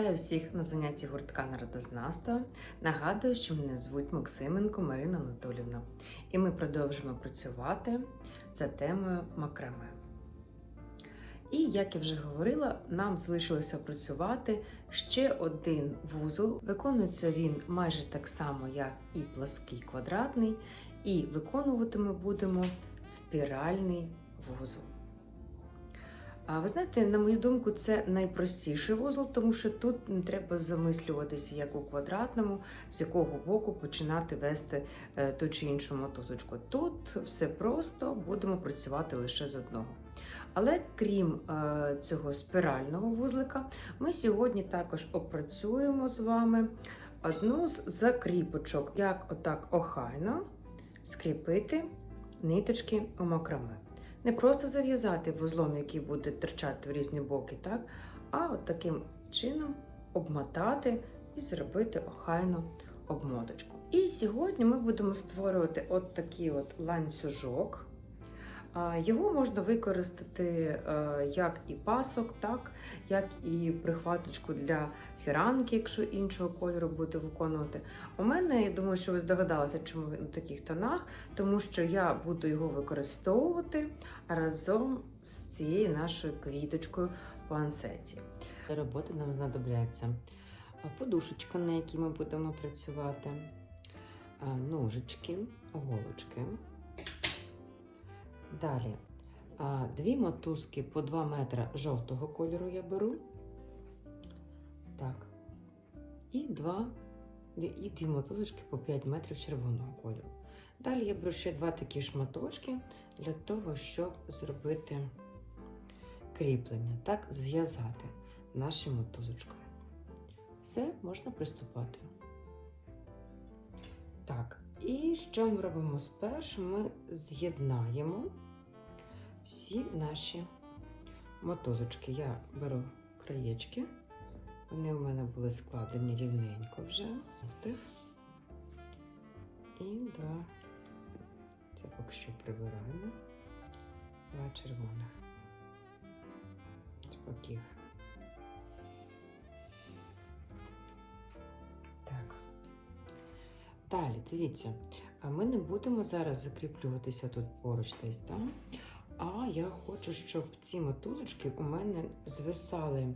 Вітаю всіх на занятті гуртка народознавства. Нагадую, що мене звуть Максименко Марина Анатолівна, і ми продовжимо працювати за темою макраме. І, як я вже говорила, нам залишилося опрацювати ще один вузол. Виконується він майже так само, як і плаский квадратний, і виконувати ми будемо спіральний вузол. А ви знаєте, на мою думку, це найпростіший вузол, тому що тут не треба замислюватися, як у квадратному, з якого боку починати вести е, ту чи іншу мотузочку. Тут все просто будемо працювати лише з одного. Але крім е, цього спірального вузлика, ми сьогодні також опрацюємо з вами одну з закріпочок, як отак охайно скріпити ниточки у макраме. Не просто зав'язати вузлом, який буде терчати в різні боки, так? а от таким чином обмотати і зробити охайну обмоточку. І сьогодні ми будемо створювати от такий от ланцюжок. Його можна використати е, як і пасок, так, як і прихваточку для фіранки, якщо іншого кольору будете виконувати. У мене, я думаю, що ви здогадалися, чому він у таких тонах, тому що я буду його використовувати разом з цією нашою квіточкою по ансеті. Для роботи нам знадобляться подушечка, на якій ми будемо працювати, ножички, голочки. Далі дві мотузки по 2 метри жовтого кольору я беру. Так. І два, і дві мотузочки по 5 метрів червоного кольору. Далі я беру ще два такі шматочки для того, щоб зробити кріплення, так, зв'язати наші мотузочки. Все, можна приступати. Так, і що ми робимо спершу? Ми з'єднаємо всі наші мотузочки. Я беру краєчки, вони у мене були складені рівненько вже. І два, це поки що прибираємо, два червоних. Спокіх. Так. Далі, дивіться, ми не будемо зараз закріплюватися тут поруч десь, так? А я хочу, щоб ці мотузочки у мене звисали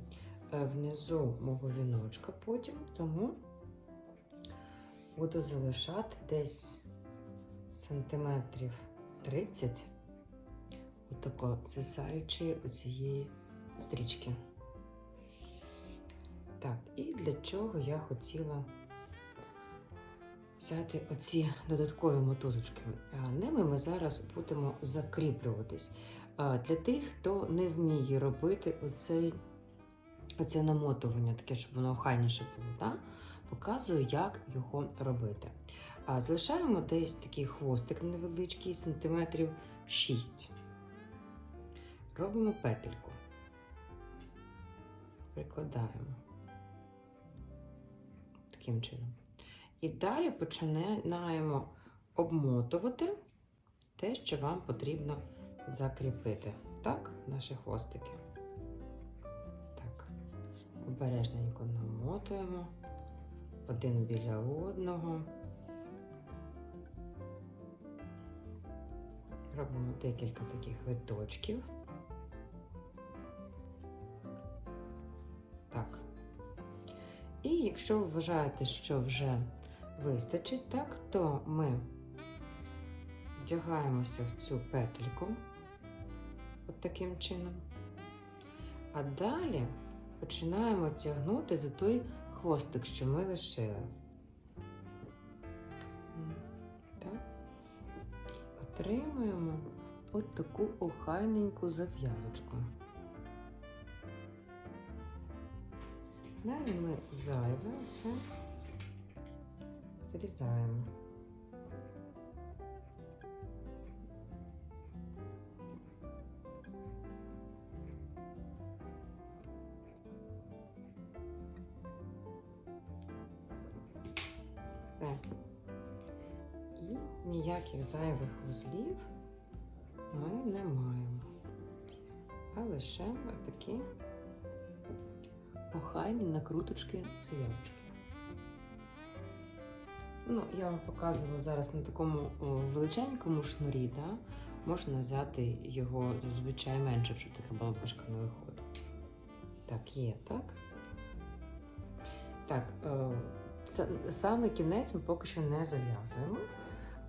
внизу мого віночка потім, тому буду залишати десь сантиметрів 30, отако звисаючи оцієї стрічки. Так, і для чого я хотіла взяти оці додаткові мотузочки. Ними ми зараз будемо закріплюватись. Для тих, хто не вміє робити оцей, оце намотування, таке, щоб воно охайніше було, да? показую, як його робити. Залишаємо десь такий хвостик невеличкий, сантиметрів 6. Робимо петельку, прикладаємо таким чином. І далі починаємо обмотувати те, що вам потрібно закріпити. Так, наші хвостики. Так, обережненько намотуємо один біля одного. Робимо декілька таких виточків. Так. І якщо ви вважаєте, що вже вистачить, так, то ми вдягаємося в цю петельку от таким чином. А далі починаємо тягнути за той хвостик, що ми лишили. Так. І отримуємо от таку охайненьку зав'язочку. Далі ми зайве це зрізаємо. Все. І ніяких зайвих вузлів ми не маємо, а лише такі охайні накруточки зав'язочки. Ну, я вам показувала зараз на такому величенькому шнурі, да? можна взяти його зазвичай менше, щоб така була башка на виход. Так, є, так. Так, е, саме кінець ми поки що не зав'язуємо,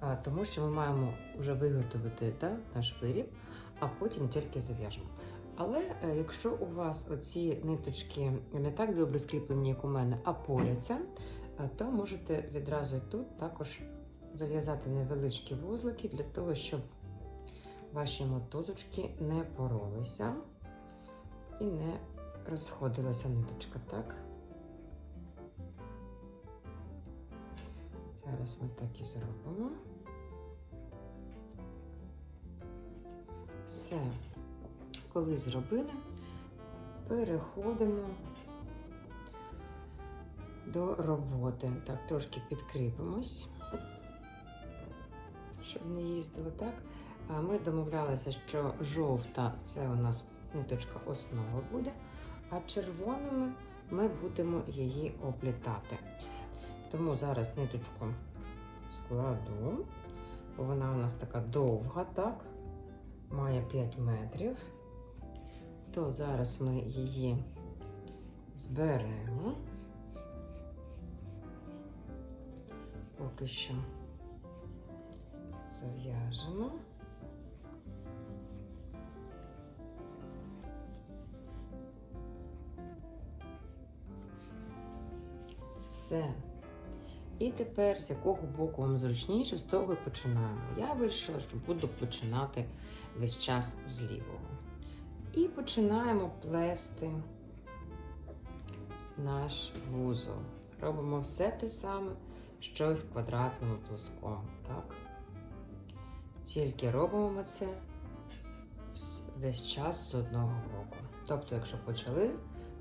е, тому що ми маємо вже виготовити да, наш виріб, а потім тільки зав'яжемо. Але е, якщо у вас оці ниточки не так добре скріплені, як у мене, а поряться, е, то можете відразу тут також зав'язати невеличкі вузлики для того, щоб ваші мотузочки не поролися і не розходилася ниточка, так? Зараз ми так і зробимо. Все, коли зробили, переходимо до роботи. Так, трошки підкріпимось, щоб не їздило так. Ми домовлялися, що жовта це у нас ниточка основа буде, а червоними ми будемо її оплітати. Тому зараз ниточку складу, бо вона у нас така довга, так, має 5 метрів. То зараз ми її зберемо. Поки що зав'яжемо. Все. І тепер з якого боку вам зручніше, з того і починаємо. Я вирішила, що буду починати весь час з лівого. І починаємо плести наш вузол. Робимо все те саме, що і в квадратному плоскому. Так? Тільки робимо ми це весь час з одного боку. Тобто, якщо почали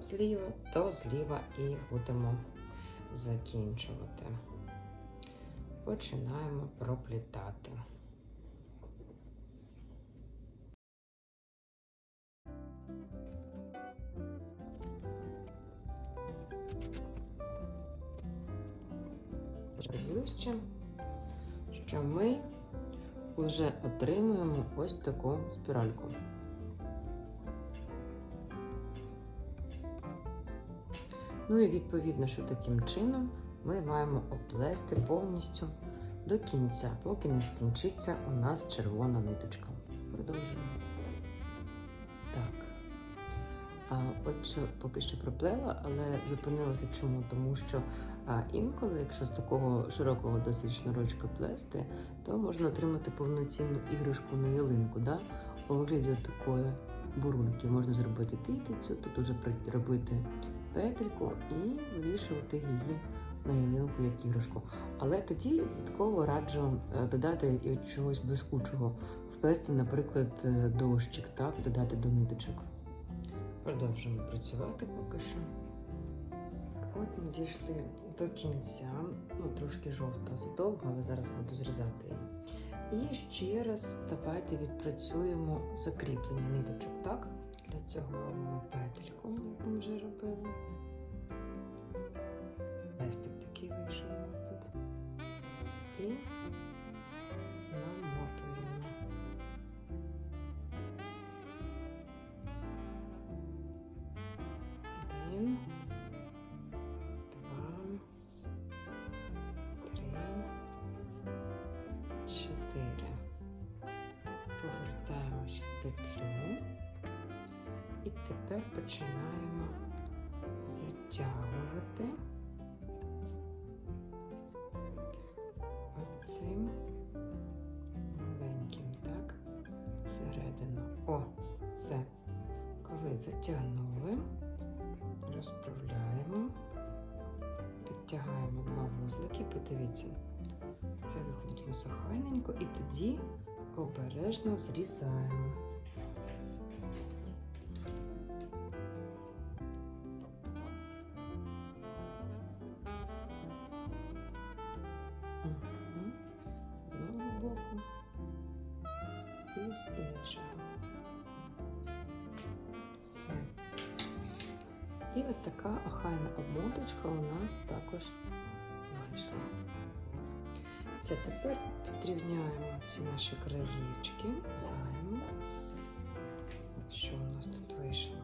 зліва, то зліва і будемо закінчувати. Починаємо проплітати. Вже отримуємо ось таку спіральку. Ну і відповідно, що таким чином ми маємо оплести повністю до кінця, поки не скінчиться у нас червона ниточка. Продовжуємо. Отже, поки що проплела, але зупинилася чому? Тому що інколи, якщо з такого широкого досить шнурочка плести, то можна отримати повноцінну іграшку на ялинку. Да? У вигляді такої бурульки. Можна зробити китицю, тут уже робити петельку і вивішувати її на ялинку як іграшку. Але тоді додатково раджу е, додати чогось блискучого, вплести, наприклад, е, дощик, так, додати до ниточок. Продовжуємо працювати поки що. От ми дійшли до кінця. Ну, трошки жовта задовго, але зараз буду зрізати її. І ще раз давайте відпрацюємо закріплення ниточок, так? Для цього робимо петельку, петлю. І тепер починаємо затягувати оцим маленьким, так, середину. О, це коли затягнули, розправляємо, підтягаємо два вузлики, подивіться, це виходить у нас охайненько, і тоді обережно зрізаємо. І з іншого. Все. І от така охайна обмоточка у нас також вийшла. Це тепер підрівняємо ці наші краєчки. Знаємо, що у нас тут вийшло.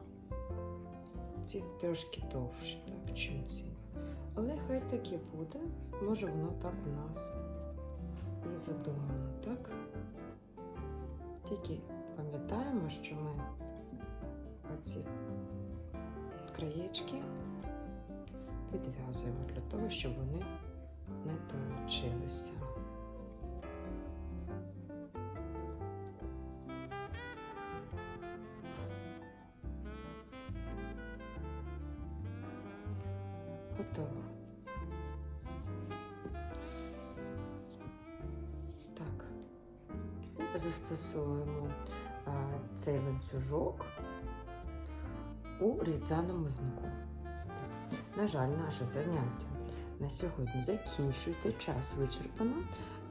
Ці трошки довші, так, чим ці. Але хай так і буде. Може воно так у нас і задумано, так? Тільки пам'ятаємо, що ми оці краєчки підв'язуємо для того, щоб вони не толочилися. Застосуємо цей ланцюжок у різдвяному вінку. На жаль, наше заняття на сьогодні закінчується, час вичерпано.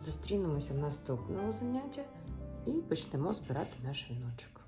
Зустрінемося в наступного заняття і почнемо збирати наш віночок.